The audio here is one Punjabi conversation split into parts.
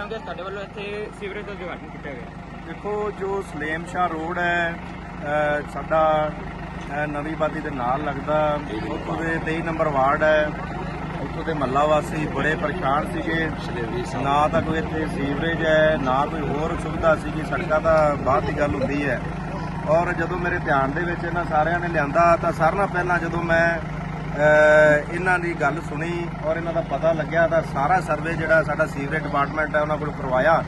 ਚਾਹੁੰਦੇ ਹੋ ਤੁਹਾਡੇ ਵੱਲੋਂ ਇੱਥੇ ਸੀਵਰੇਜ ਦਾ ਉਦਘਾਟਨ ਕੀਤਾ ਗਿਆ? ਦੇਖੋ ਜੋ ਸਲੇਮ ਸ਼ਾਹ ਰੋਡ ਹੈ ਅ, ਸਾਡਾ ਅ, ਨਵੀਂ ਬਾਦੀ ਦੇ ਨਾਲ ਲੱਗਦਾ। ਉੱਥੋਂ ਦੇ 23 ਨੰਬਰ ਵਾਰਡ ਹੈ। ਉੱਥੋਂ ਦੇ ਮੱਲਾ ਵਾਸੀ ਬੜੇ ਪਰੇਸ਼ਾਨ ਸੀਗੇ। ਨਾ ਤਾਂ ਕੋਈ ਇੱਥੇ ਸੀਵਰੇਜ ਹੈ ਨਾ ਕੋਈ ਹੋਰ ਸੁਵਿਧਾ ਸੀਗੀ। ਸੜਕਾਂ ਤਾਂ ਬਾਅਦ ਦੀ ਗੱਲ ਹੁੰਦੀ ਹੈ। ਔਰ ਜਦੋਂ ਮੇਰੇ ਧਿਆਨ ਦੇ ਵਿੱਚ ਇਹਨਾਂ ਸਾਰਿਆਂ ਨੇ ਲਿਆਂਦਾ ਤਾਂ ਸਾਰਿਆਂ ਨਾਲ ਪਹਿਲਾਂ ਜਦੋਂ ਮੈਂ ਇਹਨਾਂ ਦੀ ਗੱਲ ਸੁਣੀ ਔਰ ਇਹਨਾਂ ਦਾ ਪਤਾ ਲੱਗਿਆ ਤਾਂ ਸਾਰਾ ਸਰਵੇ ਜਿਹੜਾ ਸਾਡਾ ਸੀਵਰੇਜ ਡਿਪਾਰਟਮੈਂਟ ਹੈ ਉਹਨਾਂ ਕੋਲ ਕਰਵਾਇਆ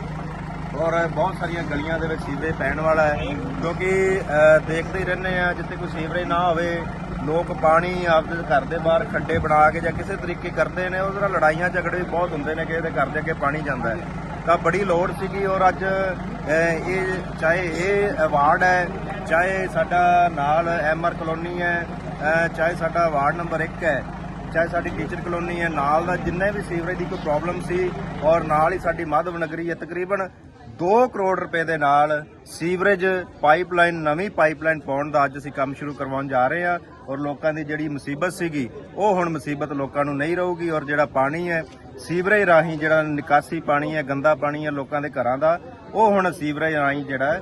ਔਰ ਬਹੁਤ ਸਾਰੀਆਂ ਗਲੀਆਂ ਦੇ ਵਿੱਚ ਸੀਵਰੇਜ ਪੈਣ ਵਾਲਾ ਹੈ ਕਿਉਂਕਿ ਅ, ਦੇਖਦੇ ਹੀ ਰਹਿੰਦੇ ਆ ਜਿੱਥੇ ਕੋਈ ਸੀਵਰੇਜ ਨਾ ਹੋਵੇ ਲੋਕ ਪਾਣੀ ਆਪਦੇ ਘਰ ਦੇ ਬਾਹਰ ਖੱਡੇ ਬਣਾ ਕੇ ਜਾਂ ਕਿਸੇ ਤਰੀਕੇ ਕਰਦੇ ਨੇ ਉਹਦੇ ਨਾਲ ਲੜਾਈਆਂ ਝਗੜੇ ਵੀ ਬਹੁਤ ਹੁੰਦੇ ਨੇ ਕਿ ਇਹਦੇ ਘਰ ਦੇ ਅੱਗੇ ਪਾਣੀ ਜਾਂਦਾ ਹੈ। ਤਾਂ ਬੜੀ ਲੋੜ ਸੀਗੀ ਔਰ ਅੱਜ ਇਹ ਚਾਹੇ ਇਹ ਅਵਾਰਡ ਹੈ ਚਾਹੇ ਸਾਡਾ ਨਾਲ ਐਮਆਰ ਕਲੋਨੀ ਹੈ ਚਾਹੇ ਸਾਡਾ ਵਾਰਡ ਨੰਬਰ 1 ਹੈ, ਚਾਹੇ ਸਾਡੀ ਟੀਚਰ ਕਲੋਨੀ ਹੈ, ਨਾਲ ਦਾ ਜਿੰਨੇ ਵੀ ਸੀਵਰੇਜ ਦੀ ਕੋਈ ਪ੍ਰੋਬਲਮ ਸੀ ਔਰ ਨਾਲ ਹੀ ਸਾਡੀ ਮਾਧਵ ਨਗਰੀ ਹੈ, ਤਕਰੀਬਨ 2 ਕਰੋੜ ਰੁਪਏ ਦੇ ਨਾਲ ਸੀਵਰੇਜ ਪਾਈਪਲਾਈਨ ਨਵੀਂ ਪਾਈਪਲਾਈਨ ਪਾਉਣ ਦਾ ਅੱਜ ਅਸੀਂ ਕੰਮ ਸ਼ੁਰੂ ਕਰਵਾਉਣ ਜਾ ਰਹੇ ਹਾਂ। ਔਰ ਲੋਕਾਂ ਦੀ ਜਿਹੜੀ ਮੁਸੀਬਤ ਸੀਗੀ ਉਹ ਹੁਣ ਮੁਸੀਬਤ ਲੋਕਾਂ ਨੂੰ ਨਹੀਂ ਰਹੂਗੀ ਔਰ ਜਿਹੜਾ ਪਾਣੀ ਹੈ ਸੀਵਰੇਜ ਰਾਹੀਂ ਜਿਹੜਾ ਨਿਕਾਸੀ ਪਾਣੀ ਹੈ ਗੰਦਾ ਪਾਣੀ ਹੈ ਲੋਕਾਂ ਦੇ ਘਰਾਂ ਦਾ ਉਹ ਹੁਣ ਸੀਵਰੇਜ ਰਾਹੀਂ ਜਿਹੜਾ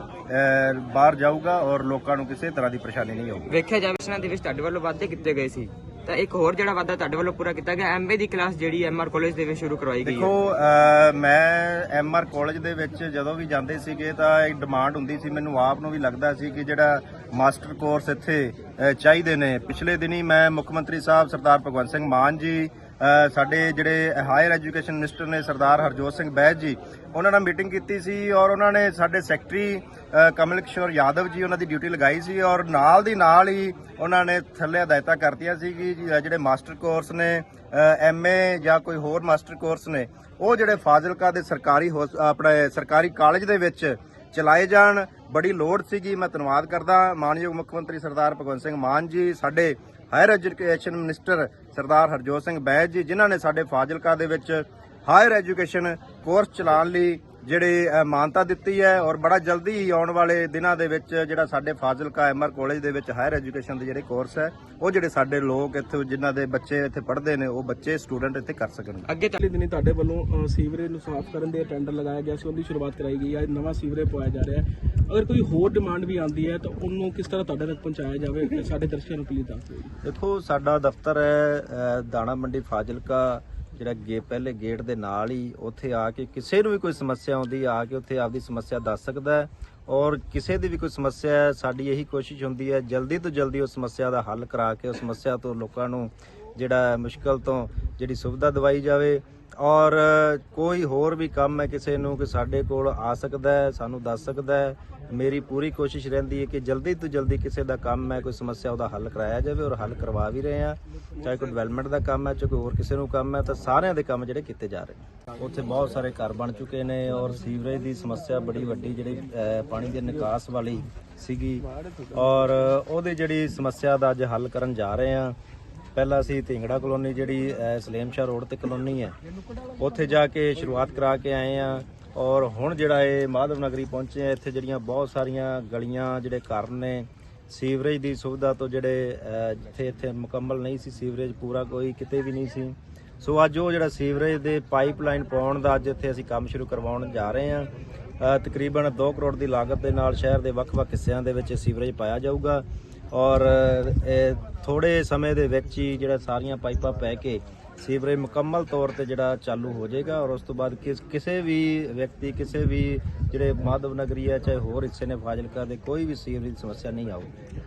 ਬਾਹਰ ਜਾਊਗਾ ਔਰ ਲੋਕਾਂ ਨੂੰ ਕਿਸੇ ਤਰ੍ਹਾਂ ਦੀ ਪਰੇਸ਼ਾਨੀ ਨਹੀਂ ਹੋਊਗੀ। ਵੇਖਿਆ ਜਾਵੇ ਇਸਨਾਂ ਦੇ ਵਿੱਚ ਤੁਹਾਡੇ ਵੱਲੋਂ ਵਾਅਦੇ ਕੀਤੇ ਗਏ ਸੀ। ਤਾਂ ਇੱਕ ਹੋਰ ਜਿਹੜਾ ਵਾਅਦਾ ਤੁਹਾਡੇ ਵੱਲੋਂ ਪੂਰਾ ਕੀਤਾ ਗਿਆ ਐਮਏ ਦੀ ਕਲਾਸ ਜਿਹੜੀ ਐਮਆਰ ਕਾਲਜ ਦੇ ਵਿੱਚ ਸ਼ੁਰੂ ਕਰਵਾਈ ਗਈ ਹੈ। ਦੇਖੋ ਮੈਂ ਐਮਆਰ ਕਾਲਜ ਦੇ ਵਿੱਚ ਜਦੋਂ ਵੀ ਜਾਂਦੇ ਸੀਗੇ ਤਾਂ ਇੱਕ ਡਿਮਾਂਡ ਹੁੰਦੀ ਸੀ ਮੈਨੂੰ ਆਪ ਨੂੰ ਵੀ ਲੱਗਦਾ ਸੀ ਕਿ ਜਿਹੜਾ ਮਾਸਟਰ ਕੋਰਸ ਇੱਥੇ ਚਾਹੀਦੇ ਨੇ। ਪਿਛਲੇ ਦਿਨੀ ਮੈਂ ਮੁੱਖ ਮੰਤਰੀ ਸਾਹਿਬ ਸਰਦਾਰ ਭਗਵੰਤ ਸਿੰਘ ਮਾਨ ਜੀ ਸਾਡੇ ਜਿਹੜੇ ਹਾਇਰ ਐਜੂਕੇਸ਼ਨ ਮਿਨਿਸਟਰ ਨੇ ਸਰਦਾਰ ਹਰਜੋਤ ਸਿੰਘ ਬੈਜ ਜੀ, ਉਹਨਾਂ ਨਾਲ ਮੀਟਿੰਗ ਕੀਤੀ ਸੀ ਔਰ ਉਹਨਾਂ ਨੇ ਸਾਡੇ ਸੈਕਟਰੀ ਕਮਲ ਕਿਸ਼ੋਰ ਯਾਦਵ ਜੀ ਉਹਨਾਂ ਦੀ ਡਿਊਟੀ ਲਗਾਈ ਸੀ ਔਰ ਨਾਲ ਦੀ ਨਾਲ ਹੀ ਉਹਨਾਂ ਨੇ ਥੱਲੇ ਹਦਾਇਤਾਂ ਕਰਤੀਆਂ ਸੀ ਕਿ ਜਿਹੜੇ ਮਾਸਟਰ ਕੋਰਸ ਨੇ ਐਮਏ ਜਾਂ ਕੋਈ ਹੋਰ ਮਾਸਟਰ ਕੋਰਸ ਨੇ, ਉਹ ਜਿਹੜੇ ਫਾਜ਼ਿਲਕਾ ਦੇ ਸਰਕਾਰੀ ਹੋਸ- ਆਪਣੇ ਸਰਕਾਰੀ ਕਾਲਜ ਦੇ ਵਿੱਚ ਚਲਾਏ ਜਾਣ। ਬੜੀ ਲੋੜ ਸੀਗੀ, ਮੈਂ ਧੰਨਵਾਦ ਕਰਦਾ। ਮਾਨਯੋਗ ਮੁੱਖ ਮੰਤਰੀ ਸਰਦਾਰ ਭਗਵੰਤ ਸਿੰਘ ਮਾਨ ਜੀ, ਸਾਡੇ higher education minister Sardar Harjot Singh Bains ji, ਜਿਨ੍ਹਾਂ ਨੇ ਸਾਡੇ ਫਾਜ਼ਿਲਕਾ ਦੇ ਵਿੱਚ ਹਾਇਰ ਐਜੂਕੇਸ਼ਨ ਕੋਰਸ ਚਲਾਉਣ ਲਈ ਜਿਹੜੇ ਮਾਨਤਾ ਦਿੱਤੀ ਹੈ ਔਰ ਬੜਾ ਜਲਦੀ ਹੀ ਆਉਣ ਵਾਲੇ ਦਿਨਾਂ ਦੇ ਵਿੱਚ ਜਿਹੜਾ ਸਾਡੇ ਫਾਜ਼ਿਲਕਾ ਐਮਆਰ ਕਾਲਜ ਦੇ ਵਿੱਚ ਹਾਇਰ ਐਜੂਕੇਸ਼ਨ ਦੇ ਜਿਹੜੇ ਕੋਰਸ ਹੈ ਉਹ ਜਿਹੜੇ ਸਾਡੇ ਲੋਕ ਇੱਥੇ ਜਿਨ੍ਹਾਂ ਦੇ ਬੱਚੇ ਇੱਥੇ ਪੜ੍ਹਦੇ ਨੇ ਉਹ ਬੱਚੇ ਸਟੂਡੈਂਟ ਇੱਥੇ ਕਰ ਸਕਣ ਅੱਗੇ ਪਿਛਲੇ ਦਿਨੀ ਤੁਹਾਡੇ ਵੱਲੋਂ ਸੀਵਰੇਜ ਨੂੰ ਸਾਫ਼ ਕਰਨ ਦੇ ਟੈਂਡਰ ਲਗਾਇਆ ਗਿਆ ਸੀ ਉਹਦੀ ਸ਼ੁਰੂਆਤ ਕਰਾਈ ਗਈ ਹੈ ਨਵਾਂ ਸੀਵਰੇਜ ਪਵਾਇਆ ਜਾ ਰਿਹਾ ਹੈ ਅਗਰ ਕੋਈ ਹੋਰ ਡਿਮਾਂਡ ਵੀ ਆਉਂਦੀ ਹੈ ਤਾਂ ਉਹਨੂੰ ਕਿਸ ਤਰ੍ਹਾਂ ਤੁਹਾਡੇ ਤੱਕ ਪਹੁੰਚਾਇਆ ਜਾਵੇ ਸਾਡੇ ਦਰਸ਼ਕਾਂ ਨੂੰ ਪਲੀਜ਼ ਦੱਸ। ਦੇਖੋ ਸਾਡਾ ਦਫ਼ਤਰ ਹੈ ਦਾਣਾ ਮੰਡੀ ਫਾਜ਼ਿਲਕਾ ਜਿਹੜਾ ਗੇ, ਪਹਿਲੇ ਗੇਟ ਦੇ ਨਾਲ ਹੀ ਉੱਥੇ ਆ ਕੇ ਕਿਸੇ ਨੂੰ ਵੀ ਕੋਈ ਸਮੱਸਿਆ ਆਉਂਦੀ, ਆ ਕੇ ਉੱਥੇ ਆਪਦੀ ਸਮੱਸਿਆ ਦੱਸ ਸਕਦਾ ਹੈ। ਔਰ ਕਿਸੇ ਦੀ ਵੀ ਕੋਈ ਸਮੱਸਿਆ ਹੈ, ਸਾਡੀ ਇਹੀ ਕੋਸ਼ਿਸ਼ ਹੁੰਦੀ ਹੈ, ਜਲਦੀ ਤੋਂ ਜਲਦੀ ਉਸ ਸਮੱਸਿਆ ਦਾ ਹੱਲ ਕਰਾ ਕੇ ਉਸ ਸਮੱਸਿਆ ਤੋਂ ਲੋਕਾਂ ਨੂੰ ਜਿਹੜਾ ਮੁਸ਼ਕਲ ਤੋਂ ਜਿਹੜੀ ਸੁਵਿਧਾ ਦਵਾਈ ਜਾਵੇ। ਔਰ ਕੋਈ ਹੋਰ ਵੀ ਕੰਮ ਹੈ ਕਿਸੇ ਨੂੰ ਕਿ ਸਾਡੇ ਕੋਲ ਆ ਸਕਦਾ ਹੈ, ਸਾਨੂੰ ਦੱਸ ਸਕਦਾ ਹੈ। ਮੇਰੀ ਪੂਰੀ ਕੋਸ਼ਿਸ਼ ਰਹਿੰਦੀ ਹੈ ਕਿ ਜਲਦੀ ਤੋਂ ਜਲਦੀ ਕਿਸੇ ਦਾ ਕੰਮ ਹੈ, ਕੋਈ ਸਮੱਸਿਆ ਉਹਦਾ ਹੱਲ ਕਰਾਇਆ ਜਾਵੇ ਔਰ ਹੱਲ ਕਰਵਾ ਵੀ ਰਹੇ ਆ ਚਾਹੇ ਕੋਈ ਡਿਵੈਲਪਮੈਂਟ ਦਾ ਕੰਮ ਹੈ, ਚਾਹੇ ਕੋਈ ਹੋਰ ਕਿਸੇ ਨੂੰ ਕੰਮ ਹੈ, ਤਾਂ ਸਾਰਿਆਂ ਦੇ ਕੰਮ ਜਿਹੜੇ ਕੀਤੇ ਜਾ ਰਹੇ ਨੇ। ਉੱਥੇ ਬਹੁਤ ਸਾਰੇ ਘਰ ਬਣ ਚੁੱਕੇ ਨੇ ਔਰ ਸੀਵਰੇਜ ਦੀ ਸਮੱਸਿਆ ਬੜੀ ਵੱਡੀ ਜਿਹੜੀ ਪਾਣੀ ਦੇ ਨਿਕਾਸ ਵਾਲੀ ਸੀਗੀ। ਔਰ ਉਹਦੀ ਜਿਹੜੀ ਸਮੱਸਿਆ ਦਾ ਅੱਜ ਹੱਲ ਕਰਨ ਜਾ ਰਹੇ ਆ ਪਹਿਲਾਂ ਅਸੀਂ ਢਿੰਗੜਾ ਕਲੋਨੀ ਜਿਹੜੀ ਅਹ, ਰੋਡ ਤੇ ਕਲੋਨੀ ਹੈ ਉੱਥੇ ਜਾ ਕੇ ਸ਼ੁਰੂਆਤ ਕਰਾ ਕੇ ਆਏ ਆ ਔਰ ਹੁਣ ਜਿਹੜਾ ਇਹ ਮਾਧਵ ਨਗਰੀ ਪਹੁੰਚੇ ਆ ਇੱਥੇ ਜਿਹੜੀਆਂ ਬਹੁਤ ਸਾਰੀਆਂ ਗਲੀਆਂ ਜਿਹੜੇ ਘਰ ਨੇ ਸੀਵਰੇਜ ਦੀ ਸੁਵਿਧਾ ਤੋਂ ਜਿਹੜੇ ਅਹ, ਜਿੱਥੇ ਇੱਥੇ ਮੁਕੰਮਲ ਨਹੀਂ ਸੀ ਸੀਵਰੇਜ ਪੂਰਾ ਕੋਈ ਕਿਤੇ ਵੀ ਨਹੀਂ ਸੀ। ਸੋ ਅੱਜ ਉਹ ਜਿਹੜਾ ਸੀਵਰੇਜ ਦੇ ਪਾਈਪਲਾਈਨ ਪਾਉਣ ਦਾ ਅੱਜ ਇੱਥੇ ਅਸੀਂ ਕੰਮ ਸ਼ੁਰੂ ਕਰਵਾਉਣ ਜਾ ਰਹੇ ਹਾਂ। ਤਕਰੀਬਨ 2 ਕਰੋੜ ਦੀ ਲਾਗਤ ਦੇ ਨਾਲ ਸ਼ਹਿਰ ਦੇ ਵੱਖ-ਵੱਖ ਹਿੱਸਿਆਂ ਦੇ ਵਿੱਚ ਸੀਵਰੇਜ ਪਾਇਆ ਜਾਊਗਾ। ਔਰ ਇਹ ਥੋੜੇ ਸਮੇਂ ਦੇ ਵਿੱਚ ਹੀ ਜਿਹੜਾ ਸਾਰੀਆਂ ਪਾਈਪਾਂ ਪੈ ਕੇ ਸੀਵਰੇਜ ਮੁਕੰਮਲ ਤੌਰ ਤੇ ਜਿਹੜਾ ਚਾਲੂ ਹੋ ਜਾਏਗਾ ਔਰ ਉਸ ਤੋਂ ਬਾਅਦ ਕਿਸ, ਕਿਸੇ ਵੀ ਵਿਅਕਤੀ, ਕਿਸੇ ਵੀ ਜਿਹੜੇ ਮਾਧਵ ਨਗਰੀ ਹੈ ਚਾਹੇ ਹੋਰ ਹਿੱਸੇ ਨੇ ਫਾਜ਼ਿਲਕਾ ਦੇ, ਕੋਈ ਵੀ ਸੀਵਰੇਜ ਦੀ ਸਮੱਸਿਆ ਨਹੀਂ ਆਊਗੀ।